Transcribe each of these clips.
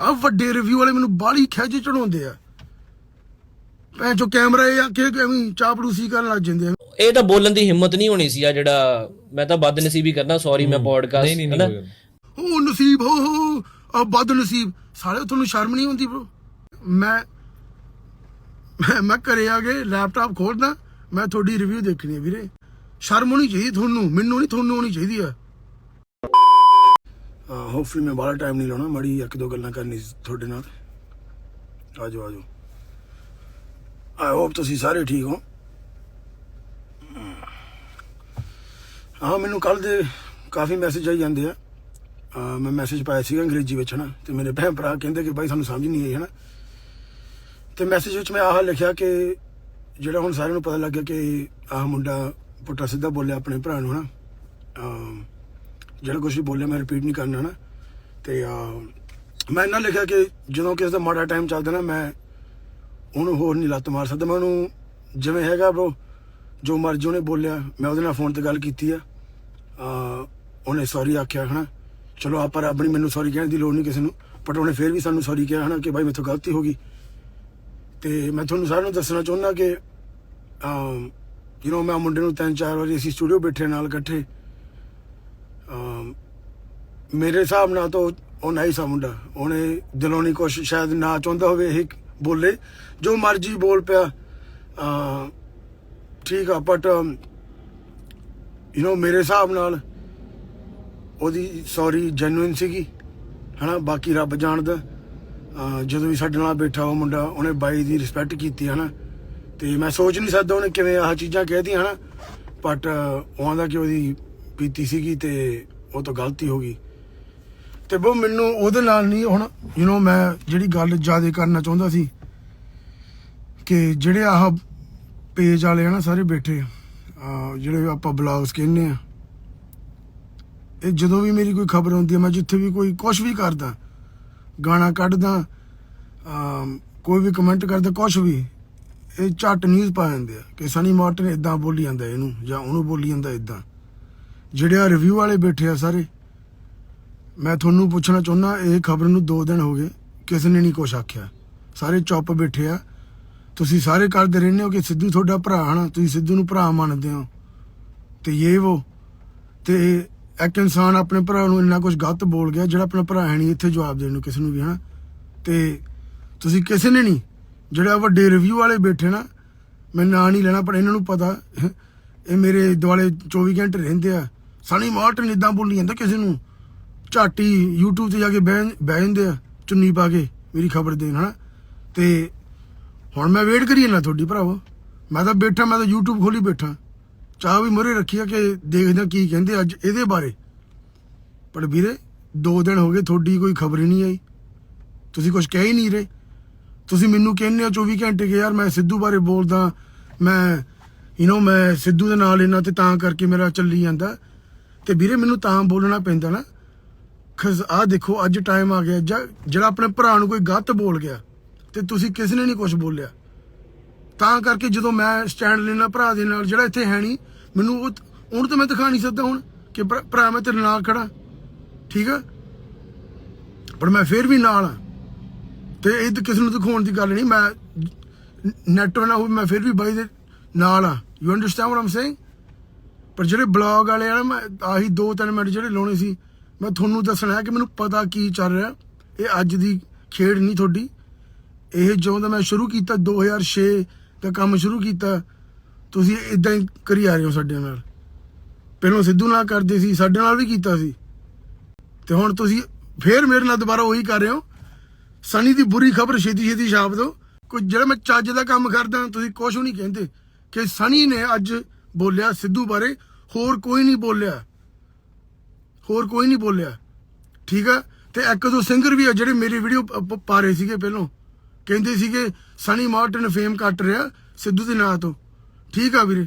ਆ ਵੱਡੇ ਰਿਵਿਊ ਵਾਲੇ ਮੈਨੂੰ ਬਾਹਲੀ ਖਿੱਚ ਚੜਾਉਂਦੇ ਆ। ਭੈਣ ਚੋ ਕੈਮਰਾ ਇਹ ਆ ਕਿ ਐਵੇਂ ਚਾਪਲੂਸੀ ਕਰਨ ਲੱਗ ਜਾਂਦੇ ਆ। ਇਹ ਤਾਂ ਬੋਲਣ ਦੀ ਹਿੰਮਤ ਨਹੀਂ ਹੋਣੀ ਸੀ ਆ ਜਿਹੜਾ ਮੈਂ ਤਾਂ ਬਦਨਸੀਬੀ ਕਰਨਾ ਸੌਰੀ ਮੈਂ ਪੋਡਕਾਸਟ ਨਹੀਂ ਨਹੀਂ ਉਹ ਨਸੀਬ ਹੋ ਹੋ ਆ ਬਦ ਨਸੀਬ ਸਾਲੇ ਤੁਹਾਨੂੰ ਸ਼ਰਮ ਨਹੀਂ ਆਉਂਦੀ bro? ਮੈਂ ਮੈਂ- ਮੈਂ ਘਰੇ ਆ ਕੇ ਲੈਪਟਾਪ ਖੋਲਦਾ ਮੈਂ ਤੁਹਾਡੀ ਰਿਵਿਊ ਦੇਖਣੀ ਹੈ ਵੀਰੇ। ਸ਼ਰਮ ਹੋਣੀ ਚਾਹੀਦੀ ਤੁਹਾਨੂੰ ਮੈਨੂੰ ਨਹੀਂ ਤੁਹਾਨੂੰ ਹੋਣੀ ਚਾਹੀਦੀ ਆ। ਹੋਪਫੁਲੀ ਮੈਂ ਬਾਹਲਾ ਟਾਈਮ ਨਹੀਂ ਲਾਉਣਾ, ਮੜੀ ਇੱਕ ਦੋ ਗੱਲਾਂ ਕਰਨੀ ਤੁਹਾਡੇ ਨਾਲ। ਆਜੋ ਆਜੋ। ਆਈ ਹੋਪ ਤੁਸੀਂ ਸਾਰੇ ਠੀਕ ਹੋ। ਹਾਂ, ਮੈਨੂੰ ਕੱਲ ਦੇ ਕਾਫੀ ਮੈਸੇਜ ਆਈ ਜਾਂਦੇ ਆ। ਮੈਂ ਮੈਸੇਜ ਪਾਇਆ ਸੀਗਾ ਅੰਗਰੇਜ਼ੀ ਵਿੱਚ, ਹਨਾ। ਤੇ ਮੇਰੇ ਭੈਣ ਭਰਾ ਕਹਿੰਦੇ ਕਿ ਬਾਈ, ਸਾਨੂੰ ਸਮਝ ਨਹੀਂ ਆਈ, ਹਨਾ। ਤੇ ਮੈਸੇਜ ਵਿੱਚ ਮੈਂ ਆਹ ਲਿਖਿਆ ਕਿ ਜਿਹੜਾ ਹੁਣ ਸਾਰਿਆਂ ਨੂੰ ਪਤਾ ਲੱਗ ਗਿਆ ਕਿ ਆਹ ਮੁੰਡਾ ਪੁੱਟਾ ਸਿੱਧਾ ਬੋਲਿਆ ਆਪਣੇ ਭਰਾ ਨੂੰ, ਹਨਾ। ਅਮ ਜਿਹੜਾ ਕੁਝ ਵੀ ਬੋਲਿਆ, ਮੈਂ ਰਿਪੀਟ ਨਹੀਂ ਕਰਨਾ ਨਾ। ਤੇ ਮੈਂ ਇਹਨਾਂ ਲਿਖਿਆ ਕਿ ਜਦੋਂ ਕਿਸੇ ਦਾ ਮਾੜਾ ਟਾਈਮ ਚੱਲਦਾ ਨਾ, ਮੈਂ ਉਹਨੂੰ ਹੋਰ ਨਹੀਂ ਲੱਤ ਮਾਰ ਸਕਦਾ। ਮੈਂ ਉਹਨੂੰ ਜਿਵੇਂ ਹੈਗਾ ਬ్రో ਜੋ ਮਰਜ਼ੀ ਉਹਨੇ ਬੋਲਿਆ, ਮੈਂ ਉਹਦੇ ਨਾਲ ਫੋਨ ਤੇ ਗੱਲ ਕੀਤੀ ਆ। ਉਹਨੇ ਸੌਰੀ ਆਖਿਆ, ਹਨਾ। ਚਲੋ, ਆਪਾਂ ਆਪਣੀ ਮੈਨੂੰ ਸੌਰੀ ਕਹਿਣ ਦੀ ਲੋੜ ਨਹੀਂ ਕਿਸੇ ਨੂੰ ਬਟ ਉਹਨੇ ਫੇਰ ਵੀ ਸਾਨੂੰ ਸੌਰੀ ਕਿਹਾ, ਹਨਾ, ਕਿ ਭਾਈ ਮੇਥੋਂ ਗਲਤੀ ਹੋ ਗਈ। ਤੇ ਮੈਂ ਤੁਹਾਨੂੰ ਸਾਰਿਆਂ ਨੂੰ ਦੱਸਣਾ ਚਾਹੁੰਦਾ ਕਿ ਯੂ نو ਮੈਂ ਮੁੰਡੇ ਨੂੰ ਤਿੰਨ ਚਾਰ ਵਾਰੀ ਅਸੀਂ ਸਟੂਡੀਓ ਬੈਠੇ, ਨਾਲ ਇਕੱਠੇ ਮੇਰੇ ਹਿਸਾਬ ਨਾਲ ਤਾਂ ਉਹ- ਨਹੀਂ ਸਾ ਮੁੰਡਾ। ਉਹਨੇ ਦਿਲੋਂ ਨਹੀਂ ਕੁਛ, ਸ਼ਾਇਦ ਨਾ ਚਾਹੁੰਦਾ ਹੋਵੇ ਇਹ ਬੋਲੇ। ਜੋ ਮਰਜ਼ੀ ਬੋਲ ਪਿਆ। ਅਮ ਠੀਕ ਆ ਬਟ ਯੂ نو ਮੇਰੇ ਹਿਸਾਬ ਨਾਲ ਉਹਦੀ ਸੌਰੀ ਜੈਨੂਇਨ ਸੀਗੀ। ਹਨਾ, ਬਾਕੀ ਰੱਬ ਜਾਣਦਾ। ਅਹ, ਜਦੋਂ ਵੀ ਸਾਡੇ ਨਾਲ ਬੈਠਾ ਉਹ ਮੁੰਡਾ, ਉਹਨੇ ਬਾਈ ਦੀ ਰਿਸਪੈਕਟ ਕੀਤੀ, ਹਨਾ। ਤੇ ਮੈਂ ਸੋਚ ਨਹੀਂ ਸਕਦਾ ਉਹਨੇ ਕਿਵੇਂ ਆਹ ਚੀਜ਼ਾਂ ਕਹਿਤੀਆਂ ਹਨਾ। ਬਟ ਉਹ ਆਂਦਾ ਕਿ ਉਹਦੀ ਪੀਤੀ ਸੀਗੀ ਤੇ ਉਹ ਤੋਂ ਗਲਤੀ ਹੋ ਗਈ। ਤੇ ਉਹ ਮੈਨੂੰ ਉਹਦੇ ਨਾਲ ਨਹੀਂ ਹੁਣ ਯੂ نو ਮੈਂ ਜਿਹੜੀ ਗੱਲ ਜ਼ਿਆਦਾ ਕਰਨਾ ਚਾਹੁੰਦਾ ਸੀ ਕਿ ਜਿਹੜੇ ਆਹ ਪੇਜ ਵਾਲੇ ਆ ਨਾ ਸਾਰੇ ਬੈਠੇ ਜਿਹੜੇ ਆਪਾਂ ਬਲੌਗਸ ਕਹਿੰਦੇ ਆ, ਇਹ ਜਦੋਂ ਵੀ ਮੇਰੀ ਕੋਈ ਖਬਰ ਹੁੰਦੀ ਹੈ ਮੈਂ ਜਿੱਥੇ ਵੀ ਕੋਈ ਕੁਝ ਵੀ ਕਰਦਾ, ਗਾਣਾ ਕੱਢਦਾ ਕੋਈ ਵੀ ਕਮੈਂਟ ਕਰਦਾ ਕੁਝ ਵੀ, ਇਹ ਝੱਟ ਨਿਊਜ਼ ਪਾ ਜਾਂਦੇ ਆ ਕਿ ਸਨੀ ਮਾਰਟਨ ਇਦਾਂ ਬੋਲੀ ਜਾਂਦਾ ਇਹਨੂੰ ਜਾਂ ਉਹਨੂੰ ਬੋਲੀ ਜਾਂਦਾ ਇਦਾਂ ਜਿਹੜੇ ਆ ਰਿਵਿਊ ਵਾਲੇ ਬੈਠੇ ਆ ਸਾਰੇ ਮੈਂ ਤੁਹਾਨੂੰ ਪੁੱਛਣਾ ਚਾਹੁੰਦਾ, ਇਹ ਖਬਰ ਨੂੰ 2 ਦਿਨ ਹੋ ਗਏ, ਕਿਸੇ ਨੇ ਨਹੀਂ ਕੁਛ ਆਖਿਆ। ਸਾਰੇ ਚੁੱਪ ਬੈਠੇ ਆ। ਤੁਸੀਂ ਸਾਰੇ ਕਰਦੇ ਰਹਿੰਦੇ ਹੋ ਕਿ ਸਿੱਧੂ ਤੁਹਾਡਾ ਭਰਾ ਹਨਾ? ਤੁਸੀਂ ਸਿੱਧੂ ਨੂੰ ਭਰਾ ਮੰਨਦੇ ਹੋ। ਤੇ ਇਹ ਉਹ ਤੇ ਇੱਕ ਇਨਸਾਨ ਆਪਣੇ ਭਰਾ ਨੂੰ ਇੰਨਾ ਕੁਝ ਗਲਤ ਬੋਲ ਗਿਆ, ਜਿਹੜਾ ਆਪਣਾ ਭਰਾ ਹੈ ਨਹੀਂ, ਇੱਥੇ ਜਵਾਬ ਦੇਣ ਨੂੰ ਕਿਸੇ ਨੂੰ ਵੀ ਹਨਾ? ਤੇ ਤੁਸੀਂ ਕਿਸੇ ਨੇ ਨਹੀਂ, ਜਿਹੜਾ ਵੱਡੇ ਰਿਵਿਊ ਵਾਲੇ ਬੈਠੇ ਨਾ, ਮੈਂ ਨਾਂ ਨਹੀਂ ਲੈਣਾ, ਪਰ ਇਹਨਾਂ ਨੂੰ ਪਤਾ, ਇਹ ਮੇਰੇ ਦੁਆਲੇ 24 ਘੰਟੇ ਰਹਿੰਦੇ ਆ। ਸਨੀ ਮਾਰਟਨ ਇਦਾਂ ਬੋਲੀ ਜਾਂਦਾ ਕਿਸੇ ਨੂੰ? ਝਾਟੀ YouTube ਤੇ ਜਾ ਕੇ ਬਹਿ ਬਹਿ ਜਾਂਦੇ ਆ, ਚੁੰਨੀ ਪਾ ਕੇ, ਮੇਰੀ ਖਬਰ ਦੇਣ, ਹਨਾ? ਤੇ ਹੁਣ ਮੈਂ ਵੇਟ ਕਰੀ ਨਾ ਤੁਹਾਡੀ ਭਰਾਵੋ। ਮੈਂ ਤਾਂ ਬੈਠਾ, ਮੈਂ ਤਾਂ YouTube ਖੋਲੀ ਬੈਠਾ। ਚਾਹ ਵੀ ਮੁਰੇ ਰੱਖੀ ਆ ਕਿ ਦੇਖਦੇ ਕੀ ਕਹਿੰਦੇ ਅੱਜ ਇਹਦੇ ਬਾਰੇ। ਪਰ ਵੀਰੇ 2 ਦਿਨ ਹੋ ਗਏ, ਤੁਹਾਡੀ ਕੋਈ ਖਬਰ ਹੀ ਨਹੀਂ ਆਈ। ਤੁਸੀਂ ਕੁਝ ਕਹਿ ਹੀ ਨਹੀਂ ਰਹੇ। ਤੁਸੀਂ ਮੈਨੂੰ ਕਹਿੰਦੇ ਹੋ 24 ਘੰਟੇ ਕਿ ਯਾਰ ਮੈਂ ਸਿੱਧੂ ਬਾਰੇ ਬੋਲਦਾ, ਮੈਂ ਯੂ نو ਮੈਂ ਸਿੱਧੂ ਦੇ ਨਾਲ ਇਹਨਾਂ ਤੇ ਤਾਂ ਕਰਕੇ ਮੇਰਾ ਚੱਲੀ ਜਾਂਦਾ। ਤੇ ਵੀਰੇ, ਮੈਨੂੰ ਤਾਂ ਬੋਲਣਾ ਪੈਂਦਾ ਨਾ। ਖਸ ਆ ਦੇਖੋ, ਅੱਜ ਟਾਈਮ ਆ ਗਿਆ। ਜਾਂ- ਜਿਹੜਾ ਆਪਣੇ ਭਰਾ ਨੂੰ ਕੋਈ ਗਲਤ ਬੋਲ ਗਿਆ ਤੇ ਤੁਸੀਂ ਕਿਸੇ ਨੇ ਨਹੀਂ ਕੁਝ ਬੋਲਿਆ। ਤਾਂ ਕਰਕੇ ਜਦੋਂ ਮੈਂ ਸਟੈਂਡ ਲੈਣਾ ਭਰਾ ਦੇ ਨਾਲ, ਜਿਹੜਾ ਇੱਥੇ ਹੈ ਨਹੀਂ, ਮੈਨੂੰ ਉਹ ਉਹਨੂੰ ਤਾਂ ਮੈਂ ਦਿਖਾ ਨਹੀਂ ਸਕਦਾ ਹੁਣ ਕਿ ਭਰਾ ਭਰਾ ਮੈਂ ਤੇਰੇ ਨਾਲ ਖੜਾ। ਠੀਕ ਆ? ਪਰ ਮੈਂ ਫੇਰ ਵੀ ਨਾਲ ਆ। ਤੇ ਇਹ ਤਾਂ ਕਿਸੇ ਨੂੰ ਦਿਖਾਉਣ ਦੀ ਗੱਲ ਨਹੀਂ, ਮੈਂ ਨੈਟ ਨਾ ਹੋਵੇ ਮੈਂ ਫਿਰ ਵੀ ਬਾਈ ਦੇ ਨਾਲ ਆ। You understand what am saying ਪਰ ਜਿਹੜੇ ਬਲੌਗ ਵਾਲੇ ਆ ਨਾ, ਮੈਂ ਆਹੀ 2-3 ਮਿੰਟ ਜਿਹੜੇ ਲਾਉਣੇ ਸੀ ਮੈਂ ਤੁਹਾਨੂੰ ਦੱਸਣਾ ਹੈ ਕਿ ਮੈਨੂੰ ਪਤਾ ਕੀ ਚੱਲ ਰਿਹਾ। ਇਹ ਅੱਜ ਦੀ ਖੇਡ ਨਹੀਂ ਤੁਹਾਡੀ। ਇਹ ਜਦੋਂ ਦਾ ਮੈਂ ਸ਼ੁਰੂ ਕੀਤਾ 2006 ਦਾ ਕੰਮ ਸ਼ੁਰੂ ਕੀਤਾ, ਤੁਸੀਂ ਇਦਾਂ ਹੀ ਕਰੀ ਆ ਰਹੇ ਹੋ ਸਾਡੇ ਨਾਲ। ਪਹਿਲਾਂ ਸਿੱਧੂ ਨਾਲ ਕਰਦੇ ਸੀ, ਸਾਡੇ ਨਾਲ ਵੀ ਕੀਤਾ ਸੀ। ਤੇ ਹੁਣ ਤੁਸੀਂ ਫੇਰ ਮੇਰੇ ਨਾਲ ਦੁਬਾਰਾ ਉਹੀ ਕਰ ਰਹੇ ਹੋ। ਸਨੀ ਦੀ ਬੁਰੀ ਖਬਰ ਛੇਤੀ ਛੇਤੀ ਛਾਪ ਦਿਓ। ਕੋਈ ਜਿਹੜਾ ਮੈਂ ਚੱਜ ਦਾ ਕੰਮ ਕਰਦਾ, ਤੁਸੀਂ ਕੁਝ ਨਹੀਂ ਕਹਿੰਦੇ ਕਿ ਸਨੀ ਨੇ ਅੱਜ ਬੋਲਿਆ ਸਿੱਧੂ ਬਾਰੇ, ਹੋਰ ਕੋਈ ਨਹੀਂ ਬੋਲਿਆ। ਹੋਰ ਕੋਈ ਨਹੀਂ ਬੋਲਿਆ। ਠੀਕ ਆ? ਤੇ ਇੱਕ ਦੋ ਸਿੰਗਰ ਵੀ ਆ ਜਿਹੜੇ ਮੇਰੀ ਵੀਡੀਓ ਪਾ ਰਹੇ ਸੀਗੇ ਪਹਿਲੋਂ। ਕਹਿੰਦੇ ਸੀਗੇ ਸਨੀ ਮਾਰਟਨ ਫੇਮ ਕੱਟ ਰਿਹਾ ਸਿੱਧੂ ਦੇ ਨਾਂ ਤੋਂ। ਠੀਕ ਆ ਵੀਰੇ?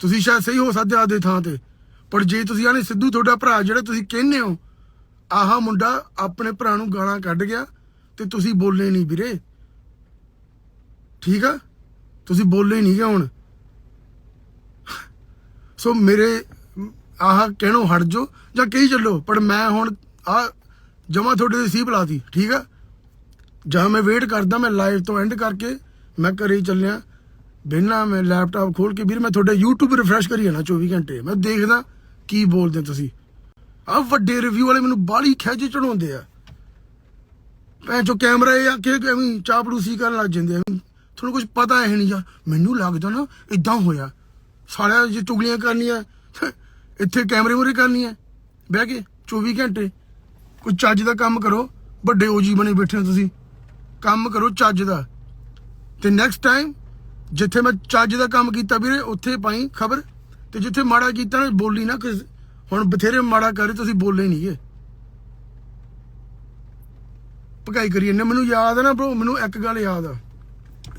ਤੁਸੀਂ ਸ਼ਾਇਦ ਸਹੀ ਹੋ ਸਕਦੇ ਆਦੇ ਥਾਂ ਤੇ। ਪਰ ਜੇ ਤੁਸੀਂ ਆਨੇ ਸਿੱਧੂ ਤੁਹਾਡਾ ਭਰਾ ਜਿਹੜਾ ਤੁਸੀਂ ਕਹਿੰਦੇ ਹੋ, ਆਹਾ ਮੁੰਡਾ ਆਪਣੇ ਭਰਾ ਨੂੰ ਗਾਲਾਂ ਕੱਢ ਗਿਆ ਤੇ ਤੁਸੀਂ ਬੋਲੇ ਨਹੀਂ ਵੀਰੇ। ਠੀਕ ਆ? ਤੁਸੀਂ ਬੋਲੇ ਨਹੀਂ ਗੇ ਹੁਣ। ਸੋ ਮੇਰੇ ਆਹ ਕਹਿਣੋ ਹਟ ਜੋ ਜਾਂ ਕਹੀ ਚੱਲੋ, ਪਰ ਮੈਂ ਹੁਣ ਆ ਜਮਾ ਤੁਹਾਡੇ ਦੀ ਸੀ ਬੁਲਾਤੀ ਠੀਕ ਆ? ਜਾਂ ਮੈਂ ਵੇਟ ਕਰਦਾ, ਮੈਂ ਲਾਈਵ ਤੋਂ ਐਂਡ ਕਰਕੇ ਮੈਂ ਘਰੇ ਹੀ ਚੱਲਿਆ। ਬਿਨਾ ਮੈਂ ਲੈਪਟਾਪ ਖੋਲ ਕੇ, ਵੀਰ, ਮੈਂ ਤੁਹਾਡਾ YouTube ਰਿਫਰੈਸ਼ ਕਰੀ ਜਾਣਾ 24 ਘੰਟੇ। ਮੈਂ ਦੇਖਦਾ ਕੀ ਬੋਲਦੇ ਤੁਸੀਂ। ਆ ਵੱਡੇ ਰਿਵਿਊ ਵਾਲੇ ਮੈਨੂੰ ਬਾਹਲੀ ਖਿੱਚ ਚੜਾਉਂਦੇ ਆ। ਭੈਣ ਚੋ ਕੈਮਰਾ ਇਹ ਆ ਕਿ ਐਵੇਂ ਚਾਪਲੂਸੀ ਕਰਨ ਲੱਗ ਜਾਂਦੇ ਆ। ਤੁਹਾਨੂੰ ਕੁਝ ਪਤਾ ਹੈ ਨਹੀਂ ਯਾਰ ਮੈਨੂੰ ਲੱਗਦਾ ਨਾ ਇਦਾਂ ਹੋਇਆ। ਸਾਲਿਆਂ ਜੇ ਚੁਗਲੀਆਂ ਕਰਨੀਆਂ ਇੱਥੇ ਕੈਮਰੇ ਵੂਮਰੇ ਕਰਨੀ ਹੈ। ਬਹਿ ਕੇ 24 ਘੰਟੇ ਕੋਈ ਚੱਜ ਦਾ ਕੰਮ ਕਰੋ, ਵੱਡੇ ਓਜੀ ਬਣੇ ਬੈਠੇ ਹੋ ਤੁਸੀਂ। ਕੰਮ ਕਰੋ ਚੱਜ ਦਾ। ਤੇ ਨੈਕਸਟ ਟਾਈਮ ਜਿੱਥੇ ਮੈਂ ਚੱਜ ਦਾ ਕੰਮ ਕੀਤਾ ਵੀਰੇ, ਉੱਥੇ ਪਾਈ ਖਬਰ। ਤੇ ਜਿੱਥੇ ਮਾੜਾ ਕੀਤਾ ਨਾ, ਬੋਲੀ ਨਾ ਹੁਣ ਬਥੇਰੇ ਮਾੜਾ ਕਰੇ, ਤੁਸੀਂ ਬੋਲੇ ਨਹੀਂ ਨਹੀਂਗੇ ਭਗਾਈ ਕਰੀ ਨੇ, ਮੈਨੂੰ ਯਾਦ ਹੈ ਨਾ ਬ్రో ਮੈਨੂੰ ਇੱਕ ਗੱਲ ਯਾਦ ਆ।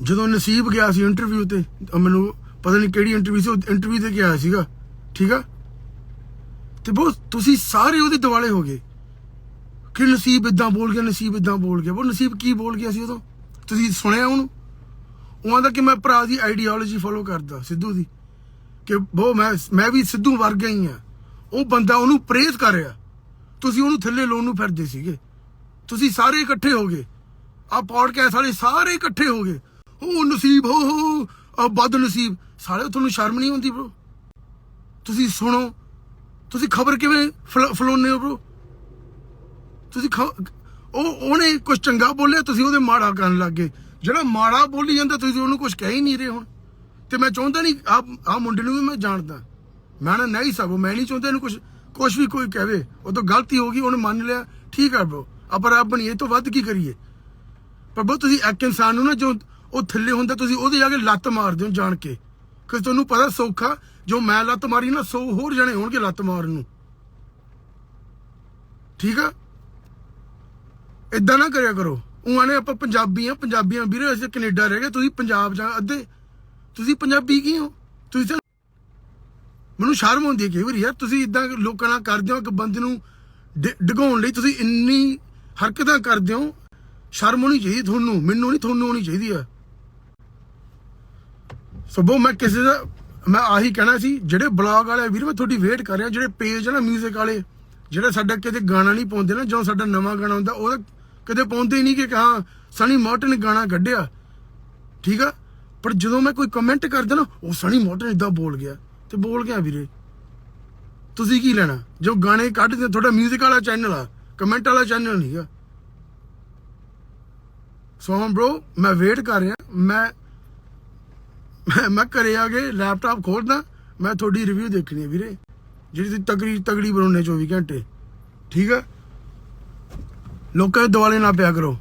ਜਦੋਂ ਨਸੀਬ ਗਿਆ ਸੀ ਇੰਟਰਵਿਊ ਤੇ ਅਹ ਮੈਨੂੰ ਪਤਾ ਨਹੀਂ ਕਿਹੜੀ ਇੰਟਰਵਿਊ ਸੀ ਇੰਟਰਵਿਊ ਤੇ ਗਿਆ ਸੀਗਾ। ਠੀਕ ਆ? ਤੇ ਬਹੁਤ ਤੁਸੀਂ ਸਾਰੇ ਉਹਦੇ ਦਿਵਾਲੇ ਹੋ ਗਏ। ਕਿ ਨਸੀਬ ਇਦਾਂ ਬੋਲ ਗਿਆ, ਨਸੀਬ ਇਦਾਂ ਬੋਲ ਗਿਆ। ਉਹ ਨਸੀਬ ਕੀ ਬੋਲ ਗਿਆ ਸੀ ਉਦੋਂ? ਤੁਸੀਂ ਸੁਣਿਆ ਉਹਨੂੰ? ਉਹਨਾਂ ਦਾ ਕਿ ਮੈਂ ਭਰਾ ਦੀ ਆਈਡੀਓਲੋਜੀ ਫੋਲੋ ਕਰਦਾ, ਸਿੱਧੂ ਦੀ। ਕਿ ਉਹ ਮੈਂ ਮੈਂ ਵੀ ਸਿੱਧੂ ਵਰਗਾ ਹੀ ਆ। ਉਹ ਬੰਦਾ ਉਹਨੂੰ ਪ੍ਰੇਜ਼ ਕਰ ਰਿਹਾ। ਤੁਸੀਂ ਉਹਨੂੰ ਥੱਲੇ ਲਾਉਣ ਨੂੰ ਫਿਰਦੇ ਸੀਗੇ। ਤੁਸੀਂ ਸਾਰੇ ਇਕੱਠੇ ਹੋ ਗਏ। ਆ ਪੌਡਕਾਸਟ ਵਾਲੇ ਸਾਰੇ ਇਕੱਠੇ ਹੋ ਗਏ। ਉਹ ਨਸੀਬ, ਹੋ ਹੋ ਆ ਬਦ ਨਸੀਬ ਸਾਰੇ ਤੁਹਾਨੂੰ ਸ਼ਰਮ ਨਹੀਂ ਆਉਂਦੀ ਬ్రో ਤੁਸੀਂ ਸੁਣੋ। ਤੁਸੀਂ ਖਬਰ ਕਿਵੇਂ ਫਲ- ਫਲਾਉਂਦੇ ਹੋ bro? ਤੁਸੀਂ ਖ- ਉਹ, ਉਹਨੇ ਕੁਝ ਚੰਗਾ ਬੋਲਿਆ, ਤੁਸੀਂ ਉਹਦੇ ਮਾੜਾ ਕਰਨ ਲੱਗ ਗਏ। ਜਿਹੜਾ ਮਾੜਾ ਬੋਲੀ ਜਾਂਦਾ, ਤੁਸੀਂ ਉਹਨੂੰ ਕੁਝ ਕਹਿ ਹੀ ਨਹੀਂ ਰਹੇ ਹੁਣ। ਤੇ ਮੈਂ ਚਾਹੁੰਦਾ ਨਹੀਂ ਆ ਆ ਮੁੰਡੇ ਨੂੰ ਵੀ ਮੈਂ ਜਾਣਦਾ। ਮੈਂ ਨਾ ਨਹੀਂ ਸਕੋ ਮੈਂ ਨਹੀਂ ਚਾਹੁੰਦਾ ਇਹਨੂੰ ਕੁਝ ਕੁਝ ਵੀ ਕੋਈ ਕਹਵੇ ਉਹ ਤਾਂ ਗਲਤੀ ਹੋ ਗਈ, ਉਹਨੇ ਮੰਨ ਲਿਆ। ਠੀਕ ਆ ਬ్రో ਆਪਾਂ ਰੱਬ ਬਣੀਏ ਤੋਂ ਵੱਧ ਕੀ ਕਰੀਏ? ਪਰ ਬਹੁਤ ਤੁਸੀਂ ਇੱਕ ਇਨਸਾਨ ਨੂੰ ਨਾ ਜੋ ਉਹ ਥੱਲੇ ਹੁੰਦਾ, ਤੁਸੀਂ ਉਹਦੇ ਜਾ ਕੇ ਲੱਤ ਮਾਰਦੇ ਹੋ ਜਾਣ ਕੇ। ਕਿ ਤੁਹਾਨੂੰ ਪਤਾ ਸੌਖਾ, ਜੋ ਮੈਂ ਲੱਤ ਮਾਰੀ ਨਾ 100 ਹੋਰ ਜਣੇ ਹੋਣਗੇ ਲੱਤ ਮਾਰਨ ਨੂੰ। ਠੀਕ ਆ? ਇਦਾਂ ਨਾ ਕਰਿਆ ਕਰੋ। ਉਹਾਂ ਨੇ ਆਪਾਂ ਪੰਜਾਬੀ ਆ, ਪੰਜਾਬੀਆਂ ਵੀਰੇ, ਅਸੀਂ ਕੈਨੇਡਾ ਰਹਿ ਗਏ, ਤੁਸੀਂ ਪੰਜਾਬ ਜਾਂ ਅੱਧੇ। ਤੁਸੀਂ ਪੰਜਾਬੀ ਕੀ ਹੋ? ਤੁਸੀਂ ਤਾਂ ਮੈਨੂੰ ਸ਼ਰਮ ਆਉਂਦੀ ਹੈ ਕਈ ਵਾਰੀ ਯਾਰ, ਤੁਸੀਂ ਇਦਾਂ ਲੋਕਾਂ ਨਾਲ ਕਰਦੇ ਹੋ ਇੱਕ ਬੰਦੇ ਨੂੰ ਡਿ- ਡਿਗਾਉਣ ਲਈ ਤੁਸੀਂ ਇੰਨੀ ਹਰਕਤਾਂ ਕਰਦੇ ਹੋ। ਸ਼ਰਮ ਹੋਣੀ ਚਾਹੀਦੀ ਤੁਹਾਨੂੰ, ਮੈਨੂੰ ਨਹੀਂ, ਤੁਹਾਨੂੰ ਹੋਣੀ ਚਾਹੀਦੀ ਆ। ਸਭੋ ਮੈਂ ਕਿਸੇ ਦਾ ਮੈਂ ਆਹੀ ਕਹਿਣਾ ਸੀ ਜਿਹੜੇ ਬਲੌਗ ਵਾਲੇ ਵੀਰ ਮੈਂ ਤੁਹਾਡੀ ਵੇਟ ਕਰ ਰਿਹਾ ਜਿਹੜੇ ਪੇਜ ਹੈ ਨਾ 뮤직 ਵਾਲੇ ਜਿਹੜਾ ਸਾਡਾ ਕਿਤੇ ਗਾਣਾ ਨਹੀਂ ਪਾਉਂਦੇ ਨਾ ਜਦੋਂ ਸਾਡਾ ਨਵਾਂ ਗਾਣਾ ਹੁੰਦਾ ਉਹਦਾ ਕਦੇ ਪਾਉਂਦੇ ਹੀ ਨਹੀਂ ਕਿ ਹਾਂ ਸਨੀ ਮੋਟਨ ਨੇ ਗਾਣਾ ਕੱਢਿਆ ਠੀਕ ਆ ਪਰ ਜਦੋਂ ਮੈਂ ਕੋਈ ਕਮੈਂਟ ਕਰਦਾ ਨਾ ਉਹ ਸਨੀ ਮੋਟਨ ਇਦਾਂ ਬੋਲ ਗਿਆ ਤੇ ਬੋਲ ਗਿਆ ਵੀਰੇ ਤੁਸੀਂ ਕੀ ਲੈਣਾ ਜੋ ਗਾਣੇ ਕੱਢਦੇ ਤੁਹਾਡਾ 뮤직 ਵਾਲਾ ਚੈਨਲ ਆ ਕਮੈਂਟ ਵਾਲਾ ਚੈਨਲ ਨਹੀਂਗਾ ਸੋ ਹਮ bro ਮੈਂ ਵੇਟ ਕਰ ਰਿਹਾ ਮੈਂ ਮੈਂ ਮੈਂ ਘਰੇ ਆ ਕੇ ਲੈਪਟਾਪ ਖੋਲਦਾ, ਮੈਂ ਤੁਹਾਡੀ ਰਿਵਿਊ ਦੇਖਣੀ ਹੈ ਵੀਰੇ, ਜਿਹੜੀ ਤੁਸੀਂ ਤਗੜੀ ਤਗੜੀ ਬਣਾਉਣੇ 24 ਘੰਟੇ। ਠੀਕ ਹੈ ਲੋਕਾਂ ਦੇ ਦੁਆਲੇ ਨਾ ਪਿਆ ਕਰੋ।